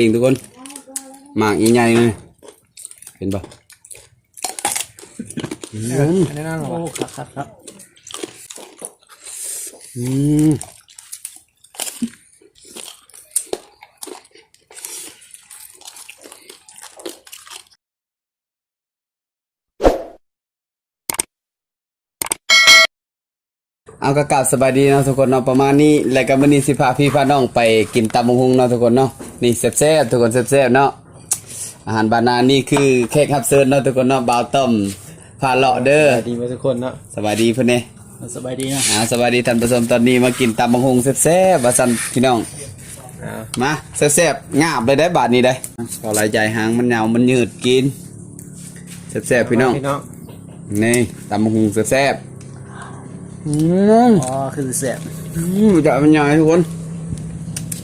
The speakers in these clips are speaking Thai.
เองทุกคนหมากใหญ่ๆเลยเห็นปะอืมอันนี้น่าหรอโอ้ครับครับครับอืม เอากระกลับสบายดีเนาะทุกคนเนาะประมาณนี้แล้วก็มื้อนี้สิพาพี่พาน้องไปกินตำบักหุ่งเนาะทุกคนเนาะนี่แซ่บๆทุกคนแซ่บๆเนาะอาหารบานนานี่คือแขกรับเชิญเนาะทุกคนเนาะบ่าวต้อมพาเลาะเด้อสวัสดีทุกคนเนาะสบายดีเพิ่นเด้สบายดีนะอ่าสวัสดีท่านผู้ชมตอนนี้มากินตำบักหุ่งแซ่บๆว่าซั่นพี่น้องอ่ามาแซ่บๆงาบเลยได้บาทนี้ได้พอหลายใจหางมันยาวมันยืดกินแซ่บๆพี่น้องพี่น้องนี่ตำบักหุ่งแซ่บๆ อืมอ๋อคือเสียบอืมจะมันใหญ่ทุกคน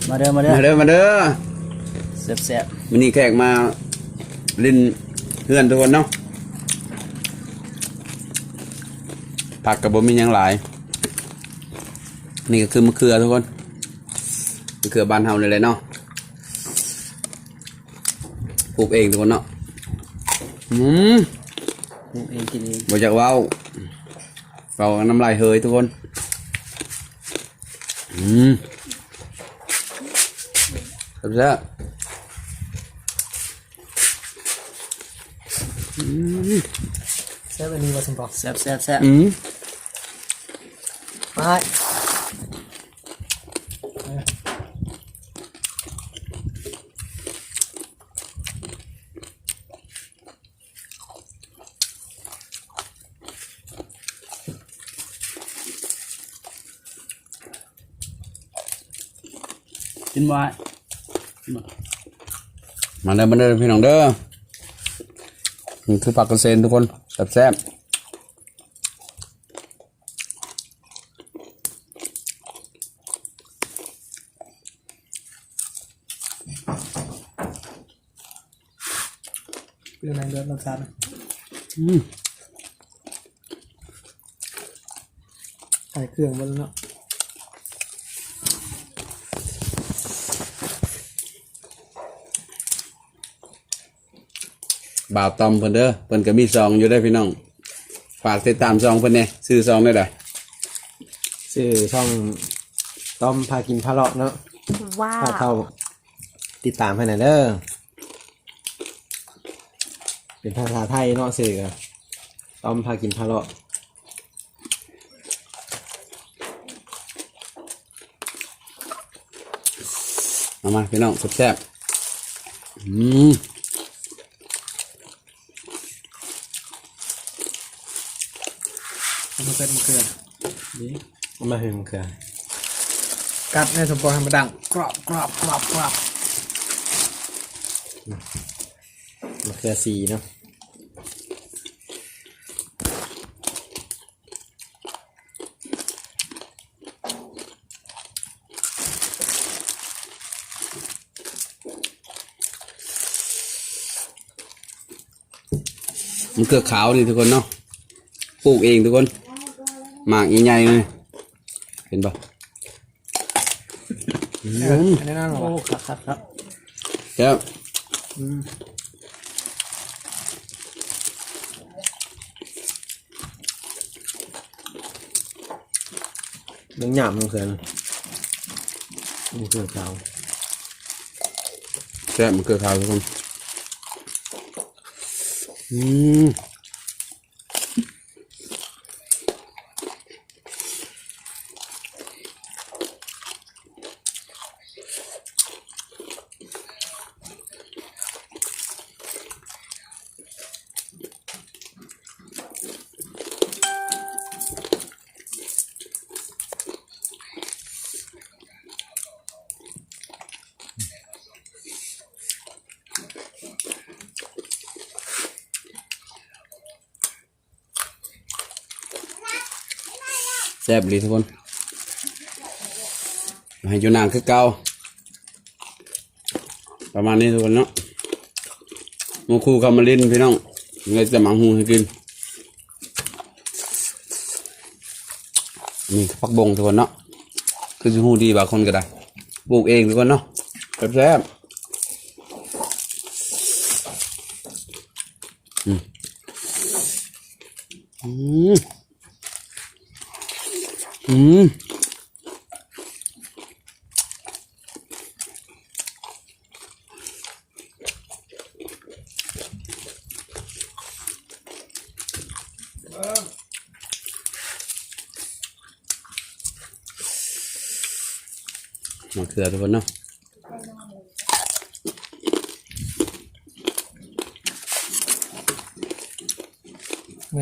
มาเด้อมาเด้อมาเด้อมาเด้อเสียบเสียบวันนี้แขกมาลินเพื่อนทุกคนเนาะผักกับบ่มีหยังหลาย นี่ก็คือมะเขือทุกคนมะเขือบ้านเฮาเลยแหละเนาะปลูกเองทุกคนเนาะอืมปลูกเองกินเองบ่อยากเว้า เว้าน้ำลายเฮยทุกคน อืมครับเจ้าแซ่บอันนี้มาสมบัติเสียบเสียบเสียบอืมมา กินไว้มาเด้อมาเด้อพี่น้องเด้อนี่คือผักกระเซ็นทุกคนแซ่บเรื่องอะไรเรื่องรสชาติๆอืมใส่เครื่องมาแล้วเนาะ บ่าวตอมเพิ่นเด้อเพิ่นก็มีซองอยู่ได้อพี่น้องฝากติดตามซองเพิ่นแหน่ซื้อซองได้เด้อชื่อช่องต้อมพากินพาเลาะเนาะว้าถ้าวเข้าติดตามให้หน่อยเด้อเป็นภาษาไทยเนาะสื่ออะต้อมพากินพาเลาะเอามาพี่น้องแซ่บๆอืม มันเป็นเครื่องนี่มาถึงเครื่องกัดในสมปองให้มันดังกรอบกรอบกรอบกรอบมะเขือสีเนาะมันเกือขาวนี่ทุกคนเนาะ ปลูกเองทุกคน หมากใหญ่ๆเลยเห็นปะอืมอันนี้น่าหรอโอ้ครับครับครับเจ้าเนื้อหยาบมันเขือนมันเขือขาวแซ่บมันเกือขาวทุกคนอืม แซ่บดีทุกคนให้อยู่นางคือเก่าประมาณนี้ทุกคนเนาะมูคู่คามาลินพี่น้องเลยจะหมังหูให้กินนี่พักบงทุกคนเนาะคือหูดีบางคนก็ได้ปลูกเองทุกคนเนาะแซ่บแซ่อืม อ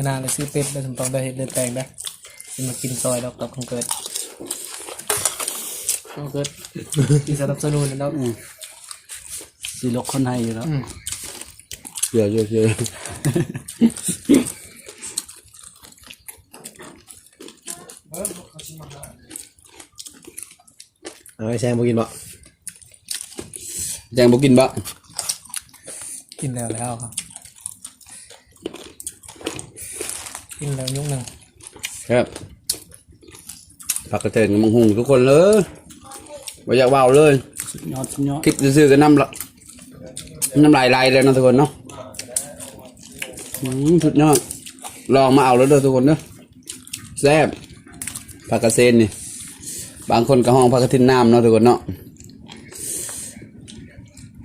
นานเลยซื้อเป็ดได้สมปอง ได้เห็ดเลือดแปลงได้สิมากินซอยดอกกับของเกิดของเกิดที่สนับสนุนนะดอกสีลกคนไทยอยู่แล้วอืมเชื่อเชื่อเชื่อเอาไอ้แซงบ่กินบ่แจงบอกกินบะกินแล้วแล้วครับกินแล้วยุกหนึ่งครับ ผักกระเทียมกับมังหุงทุกคนเลยไม่อยากว่าวเลย สุดยอดสุดยอดคิดซื่อๆก็น้ำละน้ำลายไหลเลยเนาะทุกคนเนาะอืมสุดยอดลองมาเอาแล้วเด้อทุกคนเนาะแซ่บผักกระเซนนี่ บางคนก็ห้องผักกระทินน้ำเนาะทุกคนเนาะ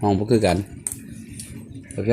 ห้องพวกคือกันโอเค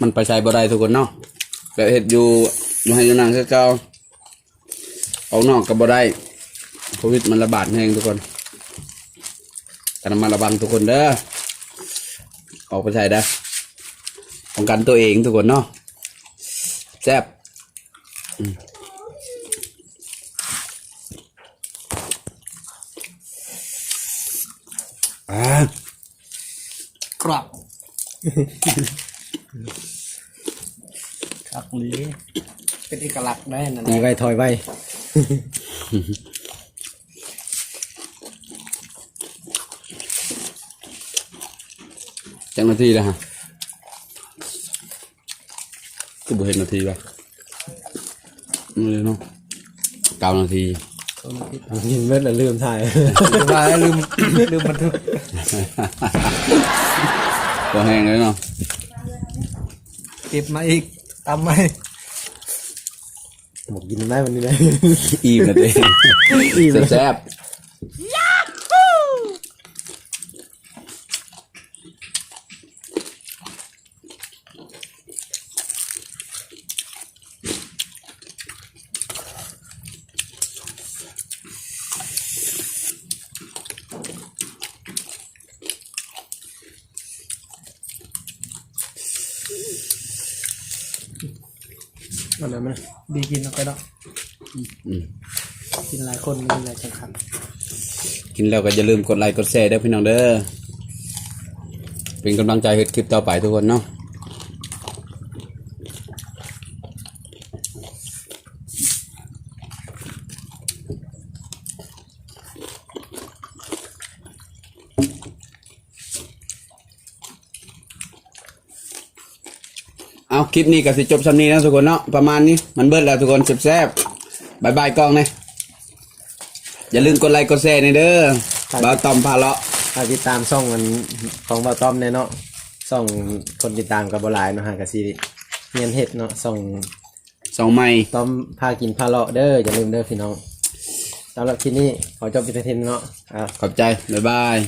มันไปใช้บ่ได้ทุกคนเนาะแต่เห็ดอยู่อยู่ให้อยู่นางคือเก่าเอานอกก็บ่ได้โควิดมันระบาดแห้งทุกคนกันมาระวังทุกคนเด้อออกไปใช้ได้อป้องกันตัวเองทุกคนเนาะแซ่บอืมอ่า กรอบคักหลีเป็นเอกลักษณ์ได้นั่นไงไว้ถอยไว้ จังนาทีแล้วฮะก็บ่เห็นนาทีป่ะนี่เลยเนาะเก้านาที ยินเมื่อแล้วลืมถ่ายว่าลืมลืมบันทึก ก็แห้งเลยเนาะเก็บมาอีกตามมาบอกกินได้วันนี้เลย อิ่มนะเต้แซ่บ มันนั้นมันดีกินเอาไปเนาะอืมกินหลายคนมีหลายจังคันกินแล้วก็อย่าลืมกดไลค์กดแชร์เด้อพี่น้องเด้อเป็นกำลังใจให้คลิปต่อไปทุกคนเนาะ เอาคลิปนี้ก็สิจบสำนี้นะทุกคนเนาะประมาณนี้มันเบิดแล้วทุกคนแซ่บๆบายบายกล้องนะอย่าลืมกดไลค์กดแชร์นี่เด้อบ่าวตอมพาเลาะถ้าติดตามช่องมันของบ่าวต้อมเนี่ยเนาะช่องคนติดตามกับบ่หลายเนาะฮะกะสิเงียนเฮ็ดเนาะช่องสองไม้ต้อมพากินพาเลาะเด้ออย่าลืมเด้อพี่น้องสำหรับคลิปนี้ขอจบไปเพียงเท่านี้เนาะอะขอบใจบ๊ายบาย